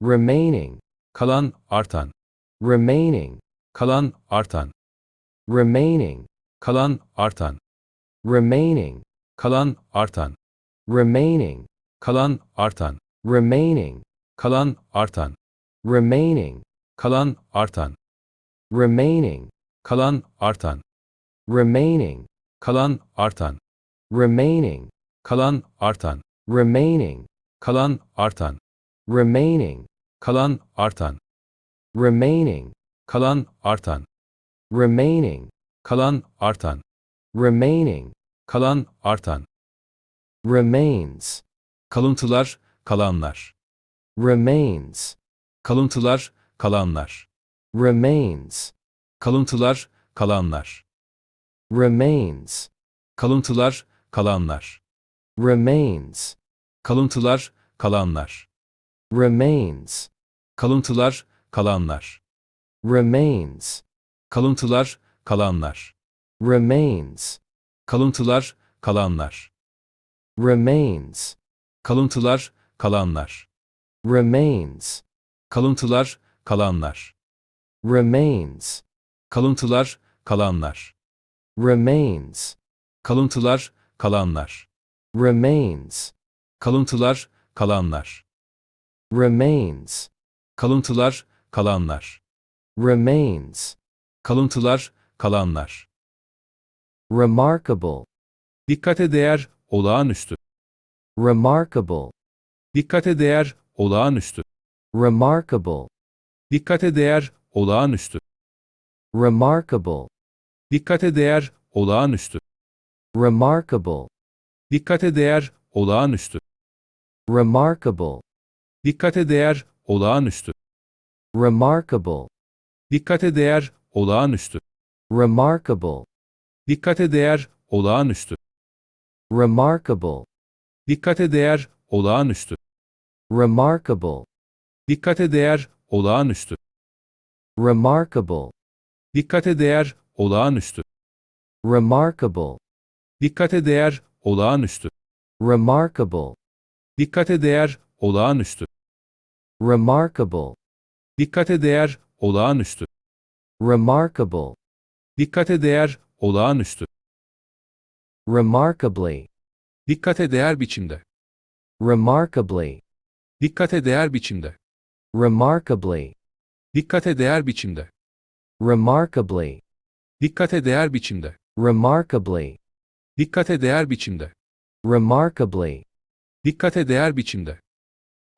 remaining, kalan, artan, remaining, kalan, artan, remaining, kalan, artan, remaining, kalan, artan, remaining, kalan, artan, remaining, kalan, artan, remaining, kalan, artan, remaining, kalan, artan, remaining, kalan, artan, remaining, kalan, artan, remaining, kalan, artan, remaining, kalan, artan, remaining, kalan, artan, remaining, kalan, artan, remaining, kalan, artan, remains, kalıntılar, kalanlar, remains, kalıntılar, kalanlar, remains, kalıntılar, kalanlar, remains, kalıntılar, kalanlar, remains, kalıntılar, kalanlar, remains, kalıntılar, kalanlar, remains, kalıntılar, kalanlar, remains, kalıntılar, kalanlar, remains, kalıntılar, kalanlar, remains, kalıntılar, kalanlar, remains, kalıntılar, kalanlar, remains, kalıntılar, kalanlar, remains, kalıntılar, kalanlar, remains, kalıntılar, kalanlar, remains, kalıntılar, kalanlar, remarkable, dikkate değer, olağanüstü, remarkable, dikkate değer, olağanüstü, remarkable, dikkate değer, olağanüstü, remarkable, dikkate değer, olağanüstü, remarkable, dikkate değer, olağanüstü, remarkable, dikkate değer, olağanüstü, remarkable, dikkate değer, olağanüstü, remarkable, dikkate değer, olağanüstü, remarkable, dikkate değer, olağanüstü, remarkable, dikkate değer, olağanüstü, remarkable, dikkate değer, olağanüstü, remarkable, dikkate değer, olağanüstü, remarkable, dikkate değer, olağanüstü, remarkable, dikkate değer, olağanüstü, remarkable, dikkate değer, olağanüstü, remarkably, dikkate değer biçimde, remarkably, dikkate değer biçimde, remarkably, dikkate değer biçimde, remarkably, dikkate değer biçimde, remarkably, dikkate değer biçimde, remarkably, dikkate değer biçimde,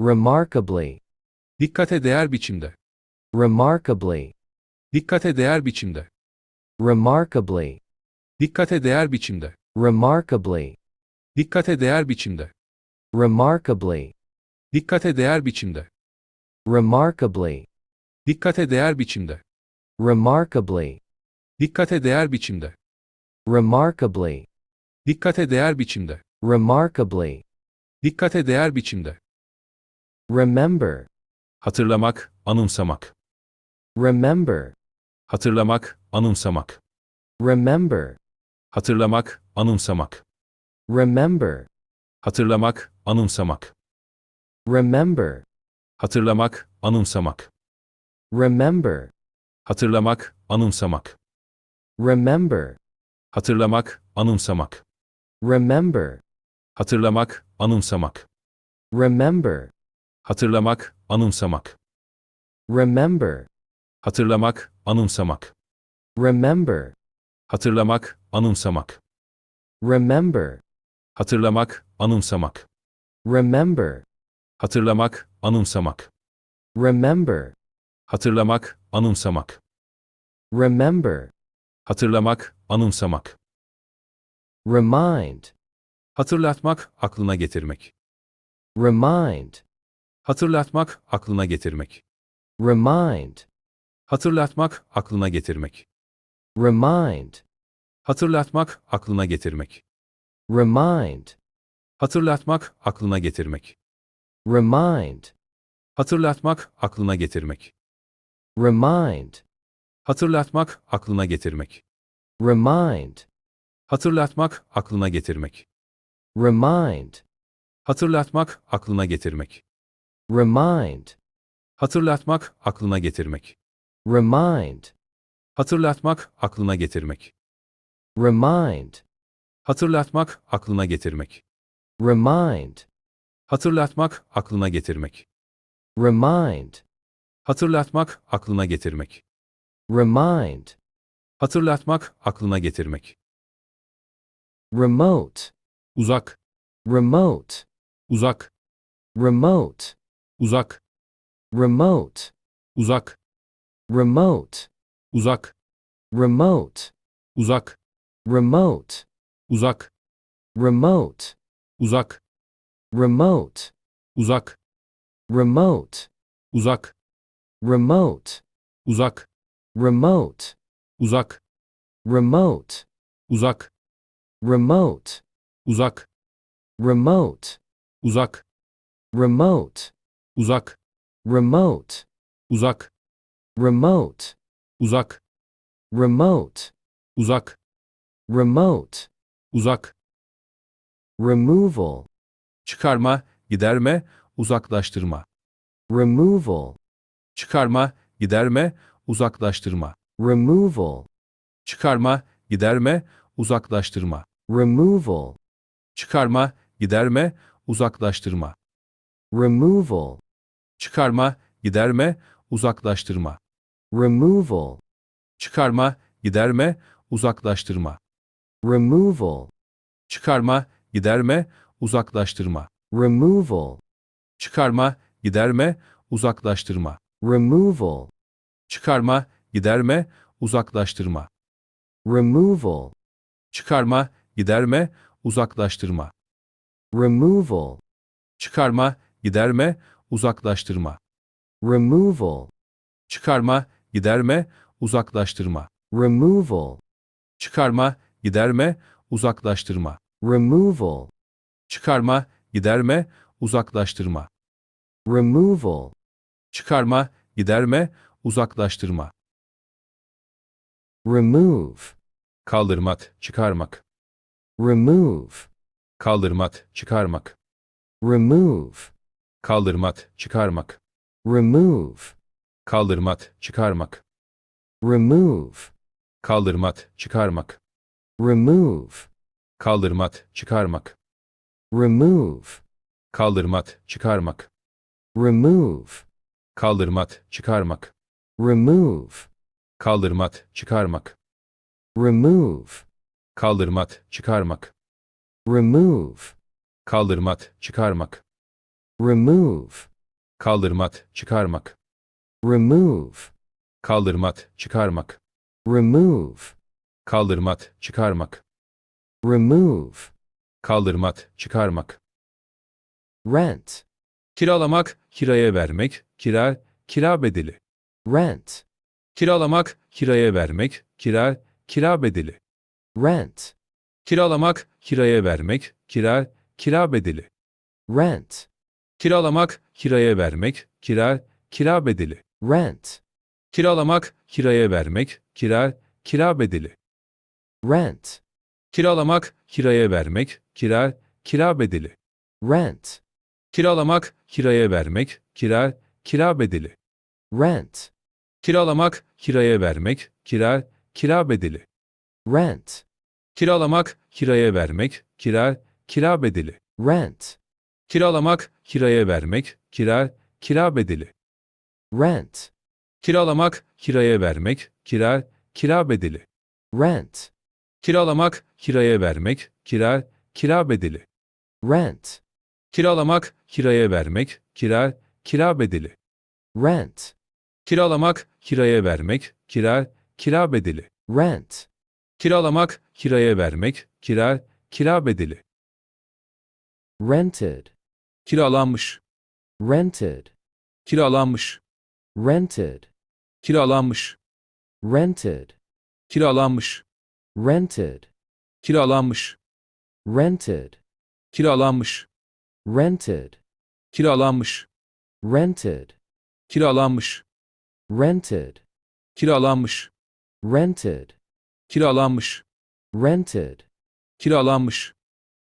remarkably, dikkate değer biçimde, remarkably, dikkate değer biçimde, remarkably, dikkate değer biçimde, remarkably, dikkate değer biçimde, remarkably, dikkate değer biçimde, remarkably, dikkate değer biçimde, remarkably, dikkate değer biçimde, remarkably, dikkate değer biçimde, remarkably, dikkate değer biçimde, remember, hatırlamak, anımsamak, remember, hatırlamak, anımsamak, remember, hatırlamak, anımsamak, remember, hatırlamak, anımsamak, remember, hatırlamak, anımsamak, remember, hatırlamak, anımsamak, remember, hatırlamak, anımsamak, remember, hatırlamak, anımsamak, remember, hatırlamak, anımsamak, remember, hatırlamak, anımsamak, remember, hatırlamak, anımsamak, remember, hatırlamak, anımsamak, remember, hatırlamak, anımsamak, remember, hatırlamak, anımsamak, remember, hatırlamak, anımsamak, remind, hatırlatmak, aklına getirmek, remind, hatırlatmak, aklına getirmek, remind, hatırlatmak, aklına getirmek, remind, hatırlatmak, aklına getirmek, remind, hatırlatmak, aklına getirmek, remind, hatırlatmak, aklına getirmek, remind, hatırlatmak, aklına getirmek, remind, hatırlatmak, aklına getirmek, remind, hatırlatmak, aklına getirmek, remind, Hatırlatmak, aklına getirmek. remind, Hatırlatmak, aklına getirmek. remind, Hatırlatmak, aklına getirmek. remind, Hatırlatmak, aklına getirmek. remind, Hatırlatmak, aklına getirmek. remind, Hatırlatmak, aklına getirmek. remote, Uzak, remote, uzak, remote, uzak, remote, uzak, remote, uzak, remote, uzak, remote, uzak, remote, uzak, remote, uzak, remote, uzak, remote, uzak, remote, uzak, remote, uzak, remote, uzak, remote, uzak, remote, uzak, remote, uzak, remote, uzak, remote, uzak, remote, uzak, removal, çıkarma, giderme, uzaklaştırma. removal, Çıkarma, giderme, uzaklaştırma. removal, Çıkarma, giderme, uzaklaştırma. removal, Çıkarma, giderme, uzaklaştırma. removal, Çıkarma, giderme, uzaklaştırma. removal, Çıkarma, giderme, uzaklaştırma. removal, Çıkarma, giderme, uzaklaştırma. removal, Çıkarma, giderme, uzaklaştırma. removal, Çıkarma, giderme, uzaklaştırma. removal, Çıkarma, giderme, uzaklaştırma. removal, Çıkarma, giderme, uzaklaştırma. removal, Çıkarma, giderme, uzaklaştırma. removal, Çıkarma, giderme, uzaklaştırma. removal, Çıkarma, giderme, uzaklaştırma. removal, Çıkarma, giderme, uzaklaştırma. remove, Kaldırmak, çıkarmak. remove, Kaldırmak, çıkarmak. remove, Kaldırmak, çıkarmak. remove, Kaldırmak, çıkarmak. remove, Kaldırmak, çıkarmak. remove, Kaldırmak, çıkarmak. remove, Kaldırmak, çıkarmak. remove, Kaldırmak, çıkarmak. remove, Kaldırmak, çıkarmak. remove, Kaldırmak, çıkarmak. remove, Kaldırmak, çıkarmak. Remove, Kaldırmak, çıkarmak. remove, Kaldırmak, çıkarmak. remove, Kaldırmak, çıkarmak. remove, Kaldırmak, çıkarmak. rent, Kiralamak, kiraya vermek, kira, kira bedeli. rent, Kiralamak, kiraya vermek, kira, kira bedeli. rent, Kiralamak, kiraya vermek, kira, kira bedeli. rent, Kiralamak, kiraya vermek, kira, kira bedeli. rent, Kiralamak, kiraya vermek, kira, kira bedeli. rent, Kiralamak, kiraya vermek, kira, kira bedeli. rent, Kiralamak, kiraya vermek, kira, kira bedeli. rent, Kiralamak, kiraya vermek, kira, kira bedeli. rent, Kiralamak, kiraya vermek, kira, kira bedeli. rent, Kiralamak, kiraya vermek, kira, kira bedeli. rent, Kiralamak, kiraya vermek, kira, kira bedeli. rent, Kiralamak, kiraya vermek, kira, kira bedeli. rent, Kiralamak, kiraya vermek, kira, kira bedeli. rent, Kiralamak, kiraya vermek, kira, kira bedeli. rent, Kiralamak, kiraya vermek, kira, kira bedeli. rented, Kiralanmış, rented, kiralanmış, rented, kiralanmış, rented, kiralanmış, rented, kiralanmış, rented, kiralanmış, rented, kiralanmış, rented, kiralanmış, rented, kiralanmış, rented, kiralanmış, rented, kiralanmış,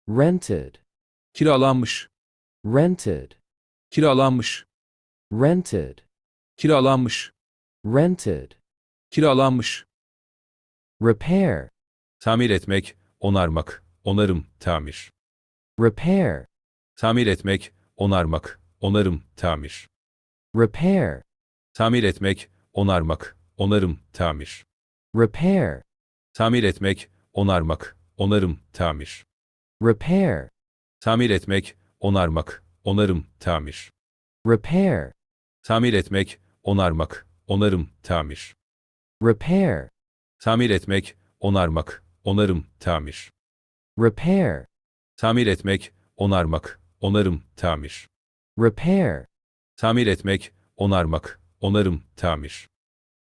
rented, kiralanmış, rented, kiralanmış, rented, kiralanmış, rented, kiralanmış, repair, tamir etmek, onarmak, onarım, tamir, repair, tamir etmek, onarmak, onarım, tamir, repair, tamir etmek, onarmak, onarım, tamir, repair, tamir etmek, onarmak, onarım, tamir, repair, tamir etmek, onarmak, onarım, tamir, repair, tamir etmek, onarmak, onarım, tamir, repair, tamir etmek, onarmak, onarım, tamir, repair, tamir etmek, onarmak, onarım, tamir, repair, tamir etmek, onarmak, onarım, tamir,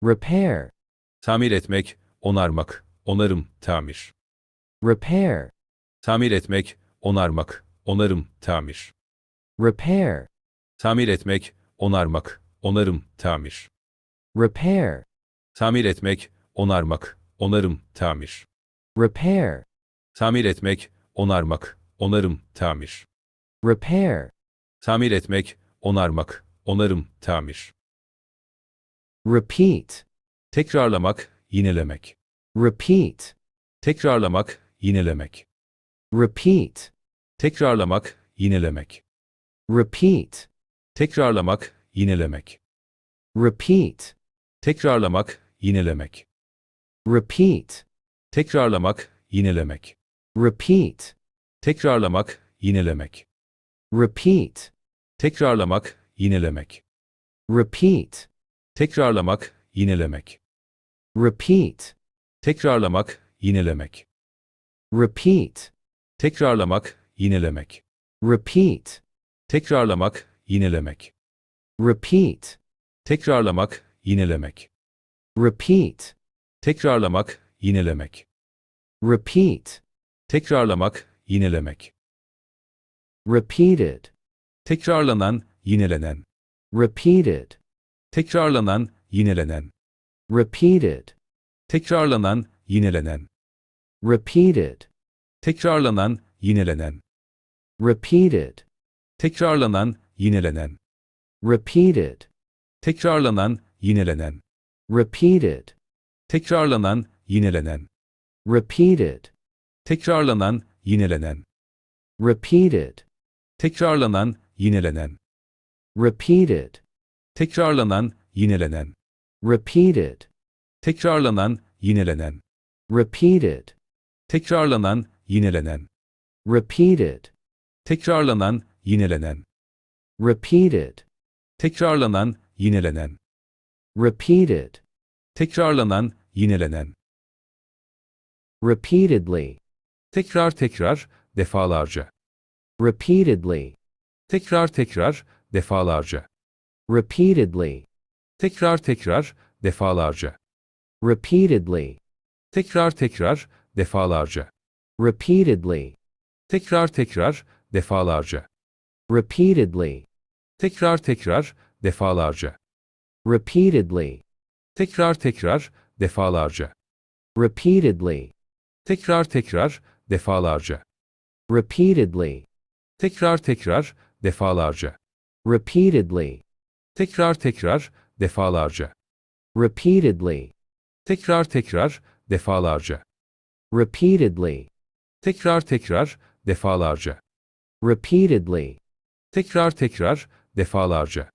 repair, tamir etmek, onarmak, onarım, tamir, repair, tamir etmek, onarmak, onarım, tamir, repair, tamir etmek, onarmak, onarım, tamir, repair, tamir etmek, onarmak, onarım, tamir, repair, tamir etmek, onarmak, onarım, tamir, repair, tamir etmek, onarmak, onarım, tamir, repeat, tekrarlamak, yinelemek, repeat, tekrarlamak, yinelemek, repeat, tekrarlamak, yinelemek, repeat, tekrarlamak, yinelemek, repeat, tekrarlamak, yinelemek, repeat, tekrarlamak, yinelemek, repeat, tekrarlamak, yinelemek, repeat, tekrarlamak, yinelemek, repeat, tekrarlamak, yinelemek, repeat, tekrarlamak, yinelemek, repeat, tekrarlamak, yinelemek, repeat, tekrarlamak, yinelemek, repeat, tekrarlamak, yinelemek, repeat, tekrarlamak, yinelemek, repeat, tekrarlamak, yinelemek, repeated, tekrarlanan, yinelenen, repeated, tekrarlanan, yinelenen, repeated, tekrarlanan, yinelenen, repeated, tekrarlanan, yinelenen, repeated, tekrarlanan, yinelenen, repeated, tekrarlanan, yinelenen, repeated, tekrarlanan, yinelenen, repeated, tekrarlanan, yinelenen, repeated, tekrarlanan, yinelenen, repeated, tekrarlanan, yinelenen, repeated, tekrarlanan, yinelenen, repeated, tekrarlanan, yinelenen, repeated, tekrarlanan, yinelenen, repeated, tekrarlanan, yinelenen, repeated, tekrarlanan, yinelenen, repeatedly, tekrar tekrar, defalarca, repeatedly, tekrar tekrar, defalarca, repeatedly, tekrar tekrar, defalarca, repeatedly, tekrar tekrar, defalarca, repeatedly, tekrar tekrar, defalarca, repeatedly, tekrar tekrar, defalarca, repeatedly, tekrar tekrar, defalarca, repeatedly, tekrar tekrar, defalarca, repeatedly, tekrar tekrar, defalarca, repeatedly, tekrar tekrar, defalarca, repeatedly, tekrar tekrar, defalarca, repeatedly, tekrar tekrar, defalarca, repeatedly, tekrar tekrar, defalarca,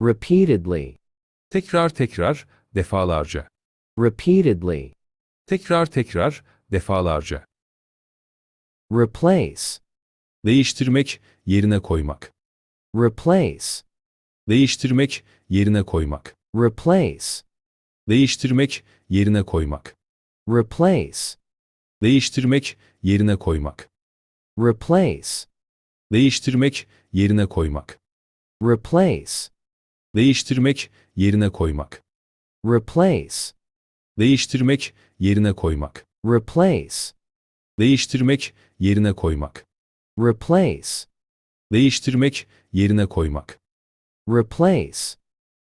repeatedly, tekrar tekrar, defalarca, repeatedly, tekrar tekrar, defalarca, replace, değiştirmek, yerine koymak, replace, değiştirmek, yerine koymak, replace, değiştirmek, yerine koymak, replace, değiştirmek, yerine koymak, replace, değiştirmek, yerine koymak, replace, değiştirmek, yerine koymak, replace, değiştirmek, yerine koymak, replace, değiştirmek, yerine koymak, replace, değiştirmek, yerine koymak, replace,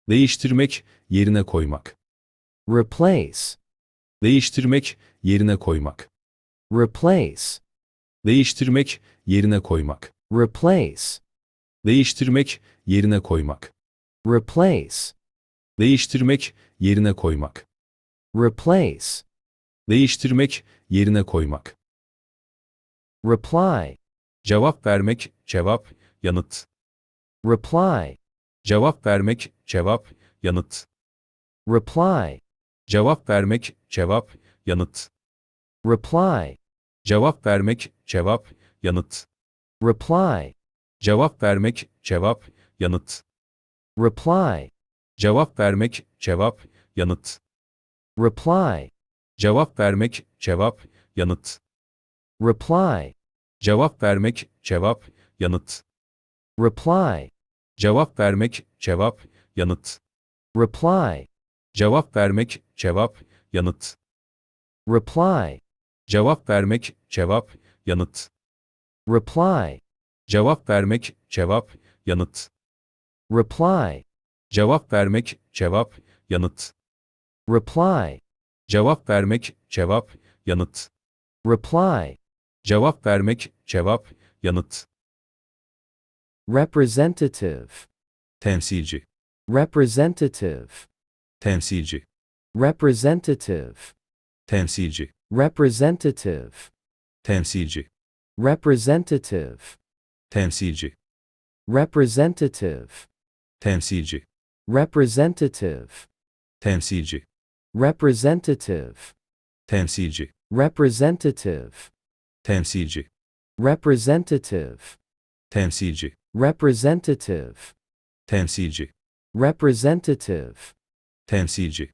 değiştirmek, yerine koymak, replace, değiştirmek, yerine koymak, replace, değiştirmek, yerine koymak, replace, değiştirmek, yerine koymak, replace, değiştirmek, yerine koymak, replace, değiştirmek, yerine koymak, reply, cevap vermek, cevap, yanıt, reply, cevap vermek, cevap, yanıt, reply, cevap vermek, cevap, yanıt, reply, cevap vermek, cevap, yanıt, reply, cevap vermek, cevap, yanıt, reply, cevap vermek, cevap, yanıt, reply, cevap vermek, cevap, yanıt, reply, cevap vermek, cevap, yanıt, reply, cevap vermek, cevap, yanıt, reply, cevap vermek, cevap, yanıt, reply, cevap vermek, cevap, yanıt, reply, cevap vermek, cevap, yanıt, reply, cevap vermek, cevap, yanıt, reply, cevap vermek, cevap, yanıt, reply, cevap vermek, cevap, yanıt, representative, temsilci, representative, temsilci, representative, temsilci, representative, temsilci, representative, temsilci, representative, temsilci, representative, temsilci, representative, temsilci, representative, temsilci, representative, temsilci, representative, temsilci, representative, temsilci,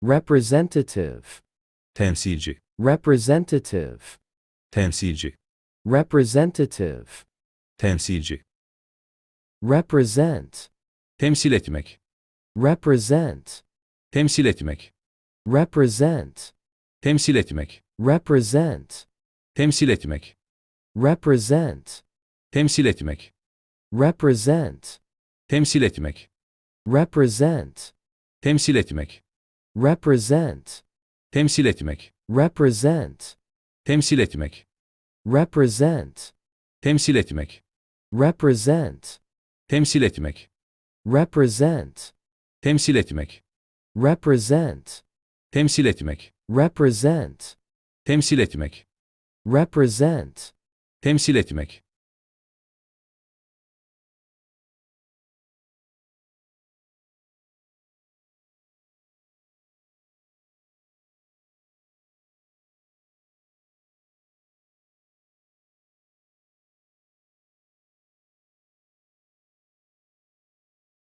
representative, temsilci, representative, temsilci, representative, temsilci, represent, temsil etmek, represent, temsil etmek, represent, temsil etmek, represent, temsil etmek, represent, temsil etmek, represent, temsil etmek, represent, temsil etmek, represent, temsil etmek, represent, temsil etmek, represent, temsil etmek, represent, temsil etmek, represent, temsil etmek, represent, temsil etmek, represent, temsil etmek, represent, temsil etmek,